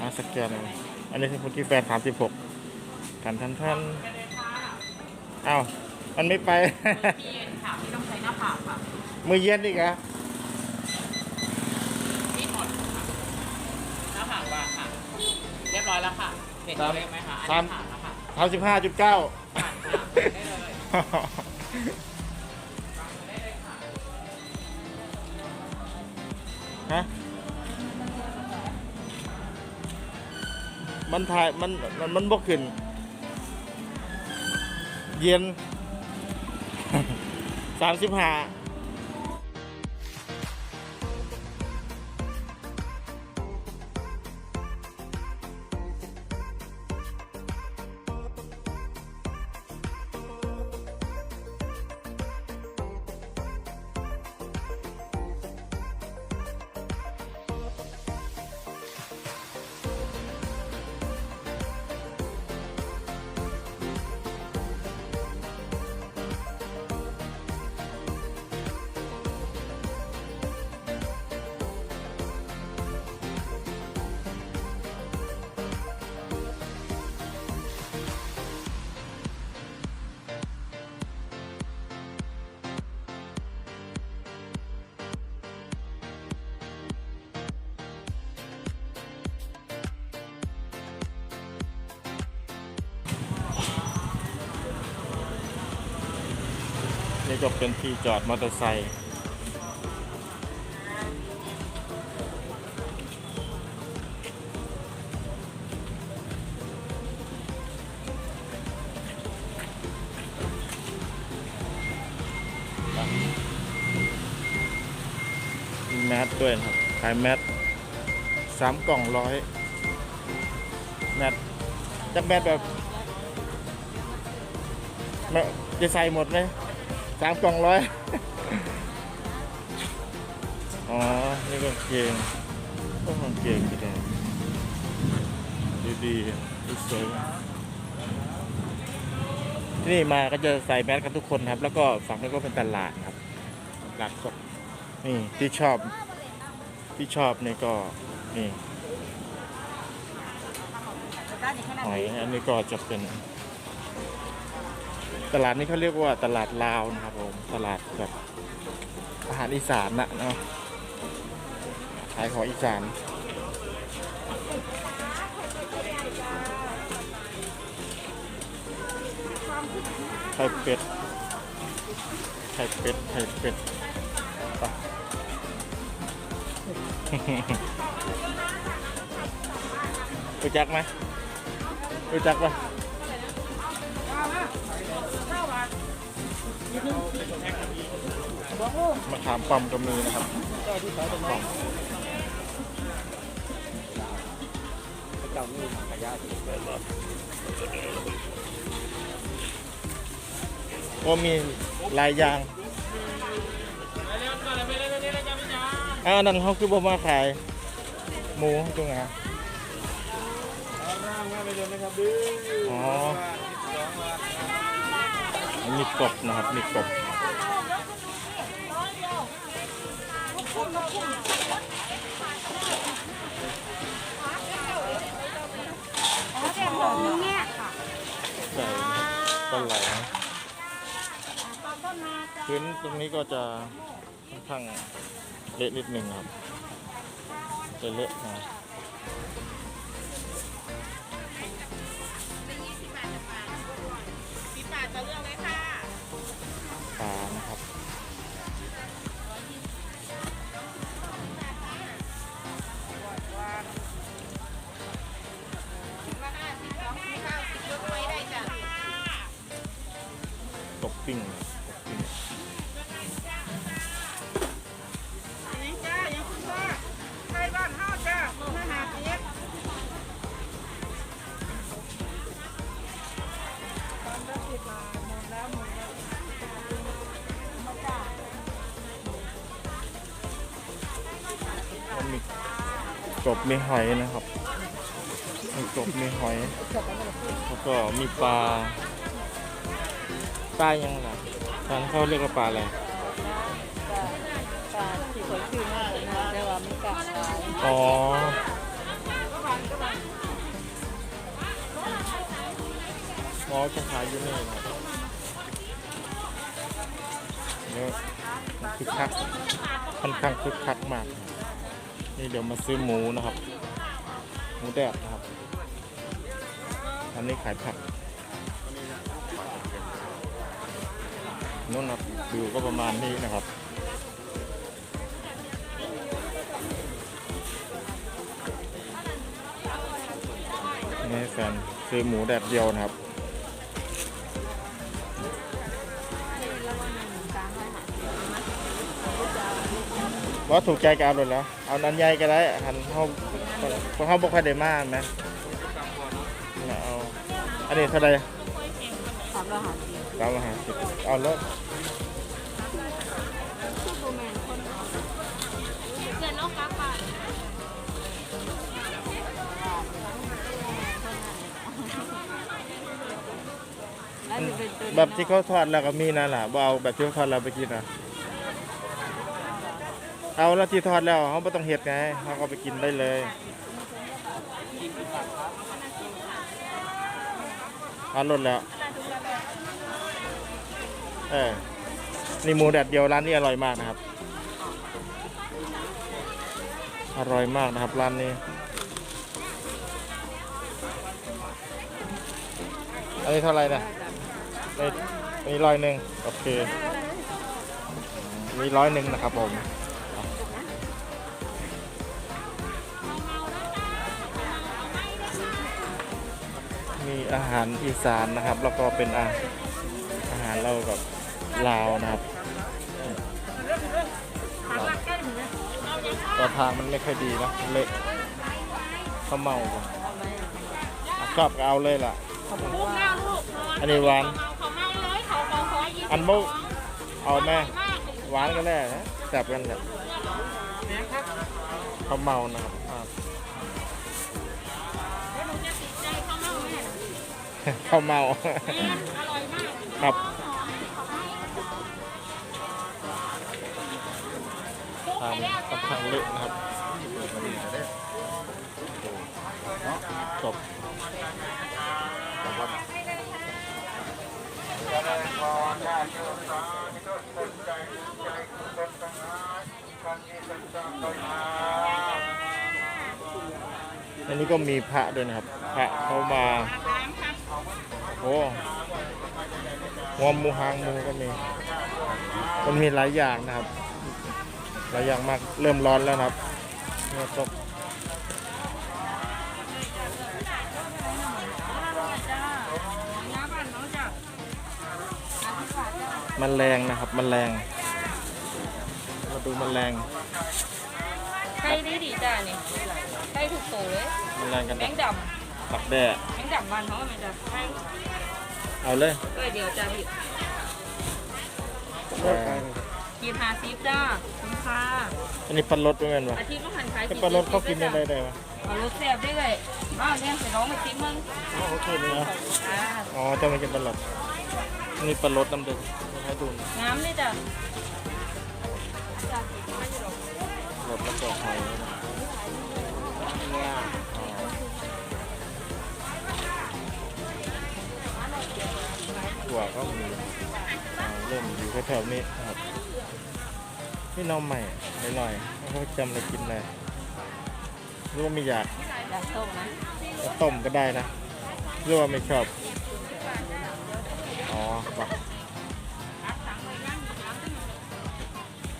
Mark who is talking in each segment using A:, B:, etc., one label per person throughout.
A: อ่าสแกนเลยอันนี้คือพุทธิแฟนสามสิบหกทันทันทันอ้าวมันไม่ไป
B: ที่ค่ะที่ต้องใช้หน้าผากค่ะ
A: มือเย็นอีกเหรอะ
B: ที่หมดค่ะหน้าผากวางค่ะ เรียบร้อยแล้วค่ะเห็นตัวเลขไหมคะอันนี้ผ่านแล้วค่ะ
A: สามสิบห้าจุดเก้า
B: ผ่านค่ะได้เลย
A: ฮ มันถ่ายมันมันมันบกขึ้น เย็นสามสิบห้า ก็เป็นที่จอดมอเตอร์ไซค์แมสด้วยครับขายแมสสามกล่องร้อยแมสจะแมสแบบแมสจะใส่หมดเลย สามกล่องร้อยอ๋อ นี่กางเกงก็กางเกงก็ได้ดีดีๆดูสวยที่นี่มาก็จะใส่แมสกันทุกคนครับ แล้วก็ฝั่งนี้ก็เป็นตลาดครับตลาดสดนี่ที่ชอบที่ชอบนี่ก็นี่หอยอันนี้ก็จะเป็น ตลาดนี้เขาเรียกว่าตลาดลาวนะครับผมตลาดแบบอาหารอีสานนะเนาะขายของอีสานไข่เป็ดไข่เป็ดไข่เป็ดไปรู้จักไหมรู้จักปะ มะขามป้อมก็มีนะครับป้อมก็มีหลายอย่างอ่านั่นเขาคือบ่มาขาย หมูตรงไหนอ๋อ มีกบนะครับ มีกบ
C: เนี่ยค่ะ
A: ใส่ปลาไหลพื้นตรงนี้ก็จะค่อนข้างเละนิดหนึ่งครับจะเละนะ
B: ก
A: บ
B: มีห
A: อยนะครับมีกบมีหอย แล้วก็มีปลา ปลายังไงตอนเขาเรียกว่าปลาอะไร
C: ปลาที่เขาชื่อมากนะแต่ว่าม่กล้า
A: อ๋อ อ๋อจะขายอยู่นี่นะเยอะคึกคักค่อนข้างคึกคักมาก นี่เดี๋ยวมาซื้อหมูนะครับ หมูแดดนะครับ อันนี้ขายผักนู่นนะครับวิวก็ประมาณนี้นะครับนี่แฟนซื้อหมูแดดเดียวนะครับ ว่าถูกใจก็เอาเลยแล้ว เอานันใหญ่ก็ได้หันเขาเพราะเขาบอกใครได้มากไหมแล้วเอาอันนี้เท่าไหร
C: สามร้อยห้าสิบ
A: สามร้อยห้าสิบเอาแล้ว
C: เงินน้องกั๊กป่ะแล้วจะเป็นตัวนี้
A: แบบที่เขาทอดแล้วก็มีนั่นแหละบ่เอาแบบที่เขาทอดแล้วไปกินนะ เอาแล้วที่ทอดแล้วเขาไม่ต้องเห็ดไงเขาก็ไปกินได้เลยเอาลดแล้วเออนี่หมูแดดเดียวร้านนี้อร่อยมากนะครับ อร่อยมากนะครับร้านนี้อันนี้เท่าไหร่นะนี่นี่ร้อยหนึ่งโอเคมีร้อยหนึ่งนะครับผม อาหารอีสานนะครับ แล้วก็เป็นอาอาหารเรากับลาวนะครับแต่ทางมันไม่ค่อยดีนะเละเขาเมากันอะชอบก็เอาเลยล่ะ อันนี้หวาน
C: อั
A: นโบเอาแม่หวานก็แน่นะแซ่บกันแหละเขาเมานะครับ
C: ขาเมาอร่อยมาก
A: ครับทางค่อนข้างเละนะครับจบอันนี้ก็มีพระด้วยนะครับ พระเขามา โอ้หัวหมูหางหมูก็มี มันมีหลายอย่างนะครับ หลายอย่างมาก เริ่มร้อนแล้วนะครับเนี่ยตกมันแรงนะครับ มันแรง มาดูมันแรง
C: ใช่ดีดีจ้านี่ใช่ถูกโตเลย
A: มันแรงกัน
C: แม
A: นะ
C: งด
A: ตักแด้ำ
C: แมงดำบ้านเขาไหมจ้ะให้
A: เอาเลย
C: เอ้ยเดี๋ยวจ้าพี่
A: อ่า
C: กีพาซิฟจ้าคุณค่า
A: อันนี้ปันรถด้วยกันวะ
C: อาทิตย์ต้องหันขาย
A: เป็นปันรถเขากินได้ได้ได้ปะ
C: เอารถแซ่บได้เลยอ้าวเนี่ยไปร้องมาซิมึง
A: อ๋อโอเคเลยนะ
C: อ่า
A: อ๋อจะมากินปันรถนี่ปันรถน้ำเดือดให้ดูหน่อย
C: งามเลยจ้ะ
A: รถแล้วก็หอยนะเนี่ย อ๋อถั่วก็มีอ่าเริ่มอยู่แถวๆนี้นะครับนี่น้องใหม่หน่อยๆเขาจำอะไรกินเลยหรือว่าไม่อยาก
C: อยากต้มนะ
A: ก็ต้มก็ได้นะหรือว่าไม่ชอบอ๋อปะ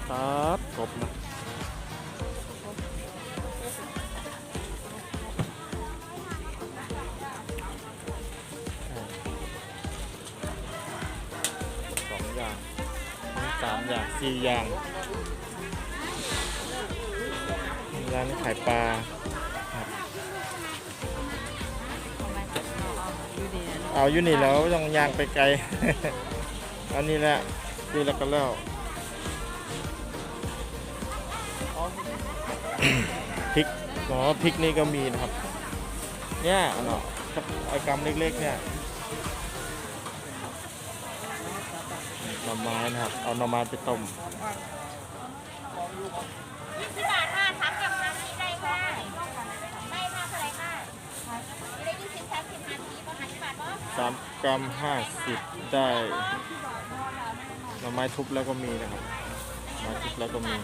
A: ครับกบนะ สามอย่างสี่อย่างร้านนี้ขายปลาเอาอยู่นี่แล้วต้องยางไปไกล อันนี้แหละดูแล้วก็แล้วพริกอ๋อพริกนี่ก็มีนะครับ เนี่ยเนาะไอกำเล็กๆเนี่ย หน่อไม้นะครับ เอาหน่อไม้ไปต้ม
D: ยี่สิบบาทค่ะทับกับมาทีได้ค่ะได้ค่ะเท่าไหรค่ะได้ยี่สิบสามสิบห้าทีประมาณยี่บาทป่ะ
A: สามกรัมห้าสิบได้หน่อไม้ทุบแล้วก็มีนะครับไม้ทุบแล้วก็มี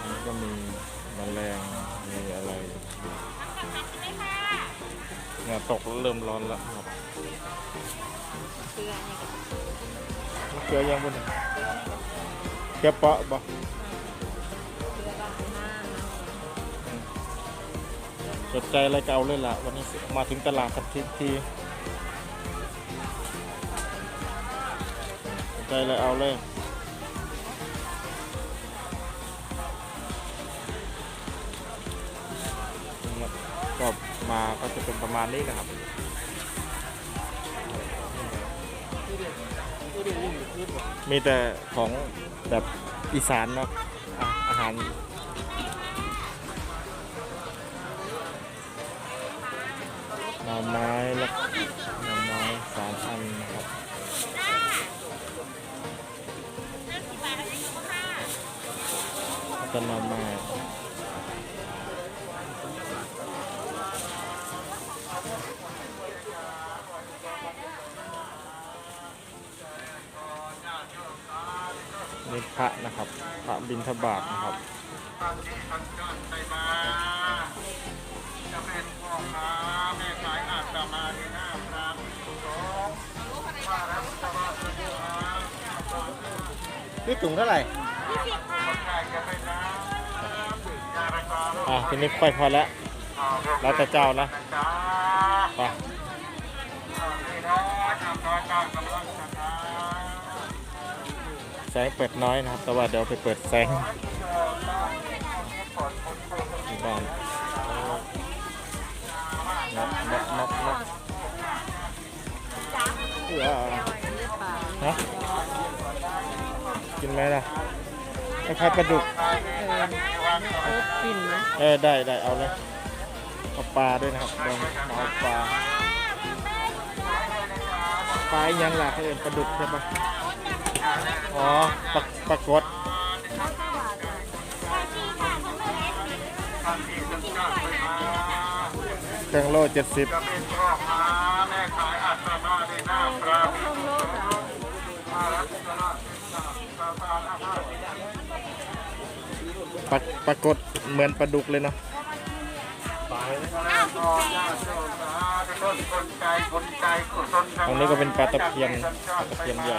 A: อันนี้ก็มีแมลง เหงื่อตกแล้วเริ่มร้อนแล้วครับ
C: เกลือนี่ก็
A: มะเขือยังบนเขือเปาะบ่
C: เกลือบางมาก
A: สนใจอะไรก็เอาเลยล่ะ วันนี้มาถึงตลาดสักทีทีสนใจอะไรเอาเลย มาก็จะเป็นประมาณนี้นะครับมีแต่ของแบบอีสานเนาะออาหารหน่อไม้และหน่อไม้สามอันนะครับแล้วก็หน่อไม้ พระนะครับ พระบิณฑบาตนะครับ
B: พี่ถุงเท่าไหร่
A: อะทีนี้ค่อยพอแล้วแล้วแต่เจ้านะไปแสงเปิดน้อยนะครับ แต่ว่าเดี๋ยวไปเปิดแสงที่บ้านนกนกนกนกเอ้อ
C: เลือ
A: ฮะกินไหมล่ะคล้ายๆปลาดุก
C: เออกินนะ
A: เออได้ได้เอาเลยเอาปลาด้วยนะครับลองเอาปลาปลายังหลักเขาเรียปลาดุกใช่ปะ อ๋อปลาปลากดเครื่องโลเจ็ดสิบ
C: ต้องโลกอะ
A: ปลาปลากดเหมือนปลาดุกเลยเนาะตรงนี้ก็เป็นปลาตะเพียนปลาตะเพียนใหญ่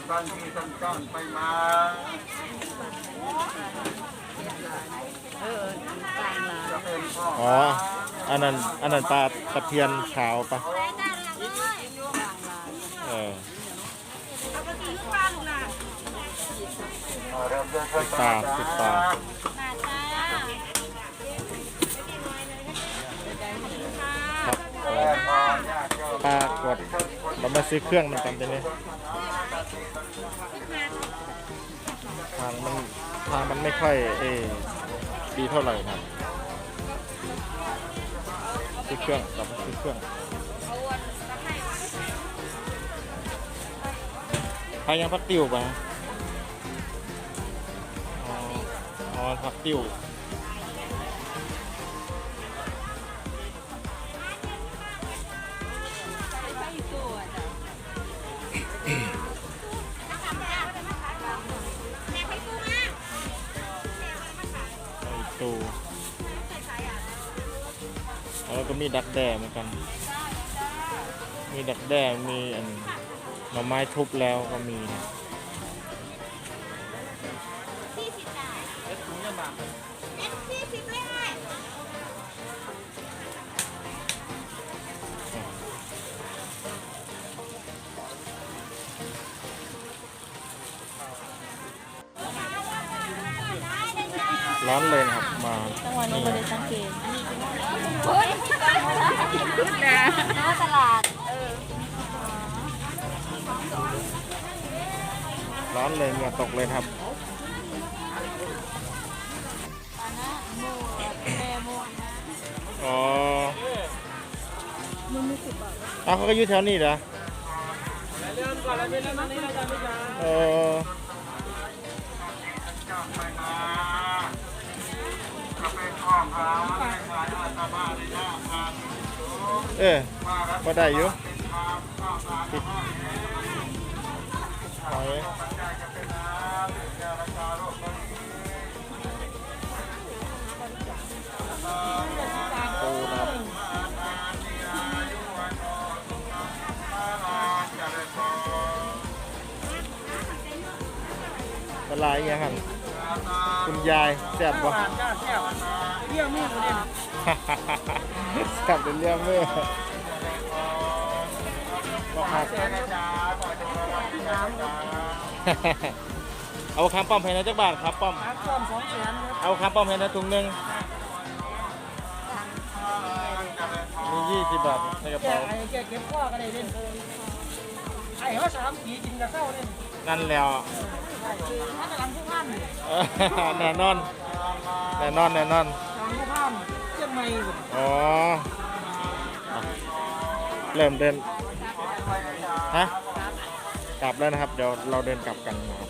A: าอ๋
C: อ อั
A: นนั้น อันนั้นปลาตะเพียนขาวปะเออติดตาติดตาครับปลากดเรามาซื้อเครื่องมันกันไปเลย ทางมันทางมันไม่ค่อยเออดีเท่าไหร่ครับซื้อเครื่องกลับมาซื้อเครื่องใครยังพักติวไปะอ๋อพักติว มีดักแด่เหมือนกัน มีดักแด่มีอันหน่อไม้ทุบแล้วก็มีนะร้อนเลยครับมา
C: จังหวะนี้เราได้สังเกต
D: น้าตลาด
A: ร้อนเลยเหงื่อตกเลยครับ อ๋อเอาเขาก็อยู่แถวนี้เหรอเออ เออก็ได้อยู่หอยปูนะครับปลาไหลยังหัน คุณยายแซ่บบ่
B: เรื่องมือเนี่ย
A: แซ่บเป็นเรื่องเลยก็หักเอาคำป้อมให้นะจักบาทครับป้อม
B: ครับซ่อมสองแสน
A: เอาคำป้อมให้นะถุงหนึ่งมียี่สิบบาทในกระเป๋า
B: ไอ้แกเก็บข้อก็ได้เล่นไอ้เขาสามปีกินกระเข้าเล่น
A: นั่นแล้ว
B: คือมันกำลังผู้พัน
A: เออแน่นอนแน่นอนแน่นอน
B: กำลังผู้พันเชียงใหม่
A: อ๋ออะเริ่มเดินฮะกลับแล้วนะครับ เดี๋ยวเราเดินกลับกันนะครับ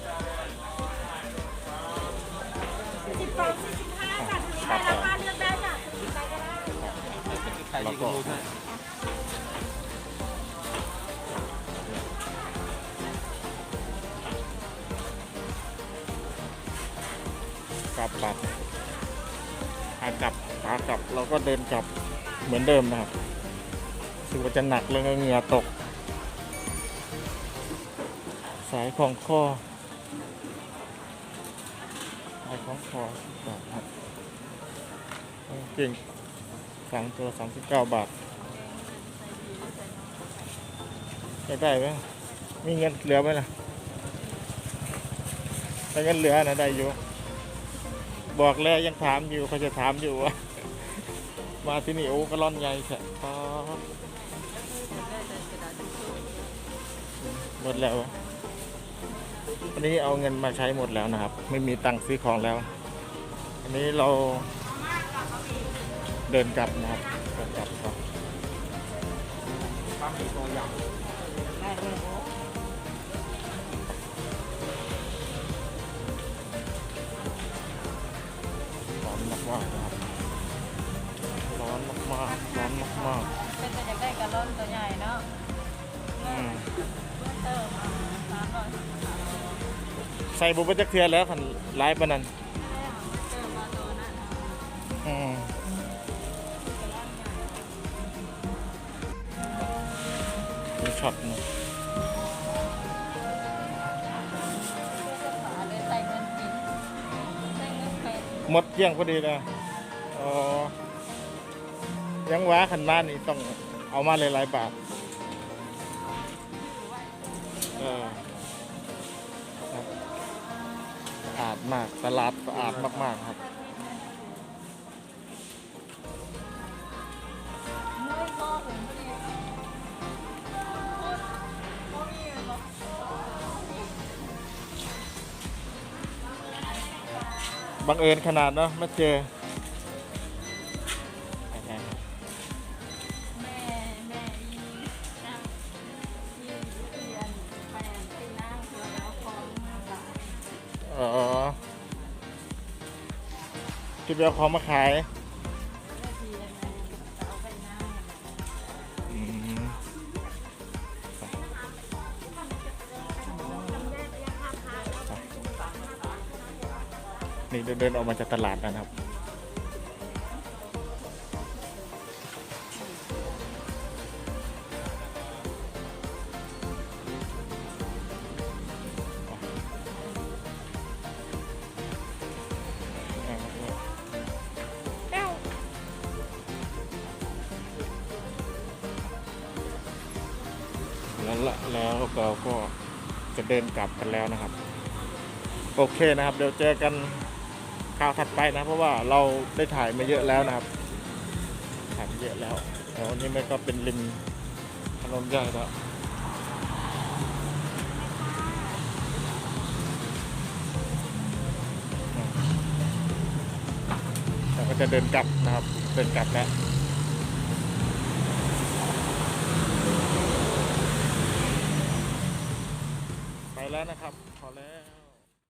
D: สิบสองสี่สิบห้าค่ะ
A: ครับ
D: ราคาเลือกได้จ้ะใครก็ได้
A: แล้วก็ ลับบัตรขากลับขากลับเราก็เดินกลับเหมือนเดิมนะครับสึกว่าจะหนักแล้วก็เหงื่อตก สายของคอสายของคอสิบบาทครับเก่งสามตัวสามสิบเก้าบาทจะได้ไหมมีเงินเหลือไหมล่ะถ้าเงินเหลือนะได้อยู่ บอกแล้วยังถามอยู่เขาจะถามอยู่ว่ามาที่นี่โอ้ก็ร่อนใหญ่แฉะหมดแล้ววันนี้เอาเงินมาใช้หมดแล้วนะครับ ไม่มีตังค์ซื้อของแล้ว อันนี้เราเดินกลับนะครับเดินกลับครับ
C: ใส่
A: บุบจักเทือแล้วขันไล่ปานนั้นอืมมีช็อตหนึงหมดเกลี้ยงพอดีเลยอ๋อยังว้าขันบ้านนี่ต้องเอามาหลายๆบาท มากตลาดสะอาดมาก ๆ ครับ
C: มือก็ผมพอดี
A: บังเอิญขนาดเนาะมาเจอ คิดว่าเขามาขาย
C: ก็ทีละแม่จะเอาไปนั่ง
A: อืมนี่เดินออกมาจากตลาดนะครับ แล้วละแล้วเราก็จะเดินกลับกันแล้วนะครับ โอเคนะครับ เดี๋ยวเจอกันข่าวถัดไปนะ เพราะว่าเราได้ถ่ายมาเยอะแล้วนะครับถ่ายมาเยอะแล้วแต่วันนี้มันก็เป็นริมถนนใหญ่แล้วเราก็จะเดินกลับนะครับ เดินกลับแล้ว